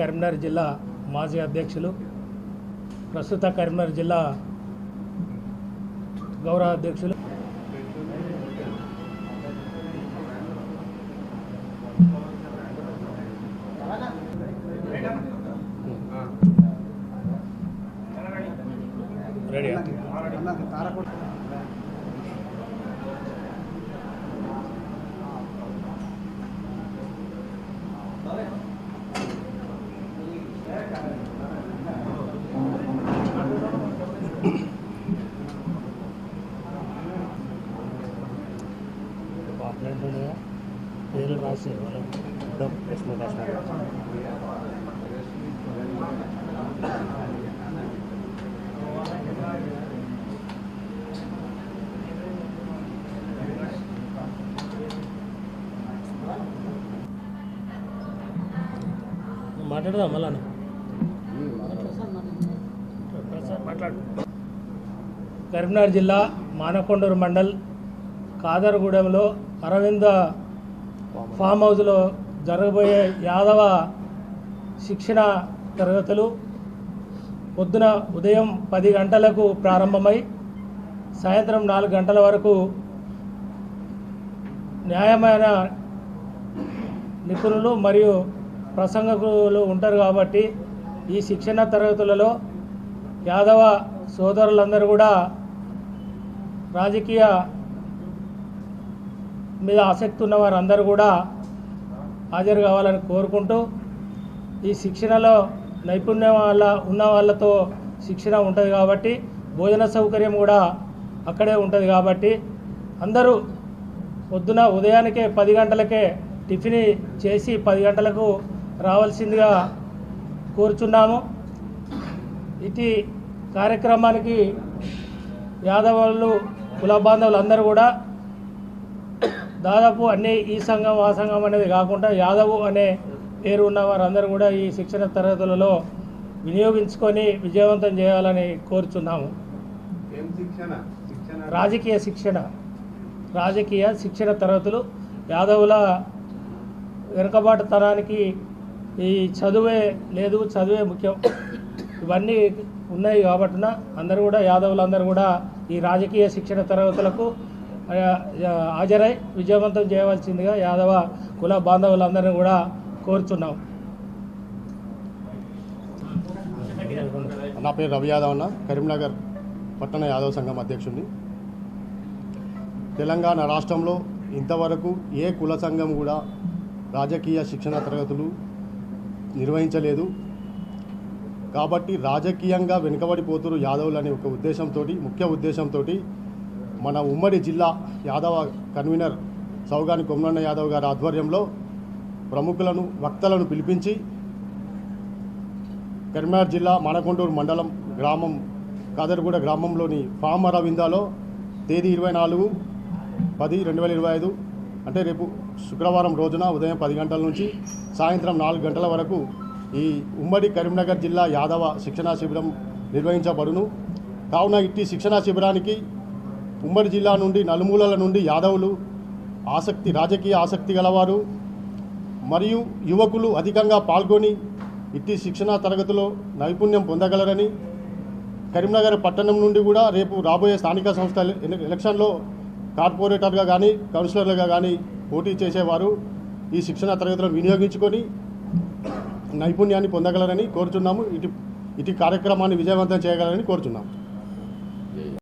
కరీంనగర్ జిల్లా మాజీ అధ్యక్షులు ప్రస్తుత కరీంనగర్ జిల్లా గౌరవ అధ్యక్షులు. రెడీ పేర్లు రాసి ప్రశ్న రాసిన మాట్లాడదా మళ్ళా మాట్లాడు కరీంనగర్ జిల్లా మానకొండూరు మండల్ కాదరగూడెంలో అరవింద ఫామ్ హౌస్లో జరగబోయే యాదవ శిక్షణ తరగతులు పొద్దున ఉదయం పది గంటలకు ప్రారంభమై సాయంత్రం నాలుగు గంటల వరకు న్యాయమైన నిపుణులు మరియు ప్రసంగకులు ఉంటారు కాబట్టి ఈ శిక్షణ తరగతులలో యాదవ సోదరులందరూ కూడా రాజకీయ మీద ఆసక్తి ఉన్న వారందరూ కూడా హాజరు కావాలని కోరుకుంటూ ఈ శిక్షణలో నైపుణ్యం వల్ల ఉన్న వాళ్ళతో శిక్షణ ఉంటుంది కాబట్టి భోజన సౌకర్యం కూడా అక్కడే ఉంటుంది కాబట్టి అందరూ పొద్దున ఉదయానికే పది గంటలకే టిఫిన్ చేసి పది గంటలకు రావాల్సిందిగా కోరుచున్నాము. ఇటు కార్యక్రమానికి యాదవులు కుల బాంధవులు అందరూ కూడా దాదాపు అన్ని ఈ సంఘం ఆ సంఘం అనేది కాకుండా యాదవు అనే పేరు ఉన్న వారందరూ కూడా ఈ శిక్షణ తరగతులలో వినియోగించుకొని విజయవంతం చేయాలని కోరుచున్నాము. రాజకీయ శిక్షణ. రాజకీయ శిక్షణ తరగతులు యాదవుల వెనుకబాటుతనానికి ఈ చదువే లేదు చదువే ముఖ్యం. ఇవన్నీ ఉన్నాయి కాబట్టిన అందరూ కూడా యాదవులందరూ కూడా ఈ రాజకీయ శిక్షణ తరగతులకు హాజరై విజయవంతం చేయవలసిందిగా యాదవ కుల బాంధవులందరినీ కూడా కోరుచున్నాం. నా పేరు రవి యాదవ్ అన్న. కరీంనగర్ పట్టణ యాదవ్ సంఘం అధ్యక్షుడిని. తెలంగాణ రాష్ట్రంలో ఇంతవరకు ఏ కుల సంఘం కూడా రాజకీయ శిక్షణ తరగతులు నిర్వహించలేదు. కాబట్టి రాజకీయంగా వెనుకబడిపోతురు యాదవులు అనే ఒక ఉద్దేశంతో ముఖ్య ఉద్దేశంతో మన ఉమ్మడి జిల్లా యాదవ కన్వీనర్ సౌగాని కొమ్మన్న యాదవ్ గారి ఆధ్వర్యంలో ప్రముఖులను వక్తలను పిలిపించి కరీంనగర్ జిల్లా మనకొండూరు మండలం గ్రామం కాదర్గూడ గ్రామంలోని ఫామ్ అరవిందాలో తేదీ ఇరవై నాలుగు పది రెండు వేల ఇరవై ఐదు అంటే రేపు శుక్రవారం రోజున ఉదయం పది గంటల నుంచి సాయంత్రం నాలుగు గంటల వరకు ఈ ఉమ్మడి కరీంనగర్ జిల్లా యాదవ శిక్షణా శిబిరం నిర్వహించబడును. కావున ఇట్టి శిక్షణా శిబిరానికి ఉమ్మడి జిల్లా నుండి నలుమూలల నుండి యాదవులు ఆసక్తి రాజకీయ ఆసక్తి గలవారు మరియు యువకులు అధికంగా పాల్గొని ఇట్టి శిక్షణా తరగతిలో నైపుణ్యం పొందగలరని కరీంనగర్ పట్టణం నుండి కూడా రేపు రాబోయే స్థానిక సంస్థ ఎలక్షన్లో కార్పొరేటర్గా కానీ కౌన్సిలర్లుగా కానీ పోటీ చేసేవారు ఈ శిక్షణ తరగతులను వినియోగించుకొని నైపుణ్యాన్ని పొందగలరని కోరుచున్నాము. ఇటు ఇటు కార్యక్రమాన్ని విజయవంతం చేయగలరని కోరుచున్నాము.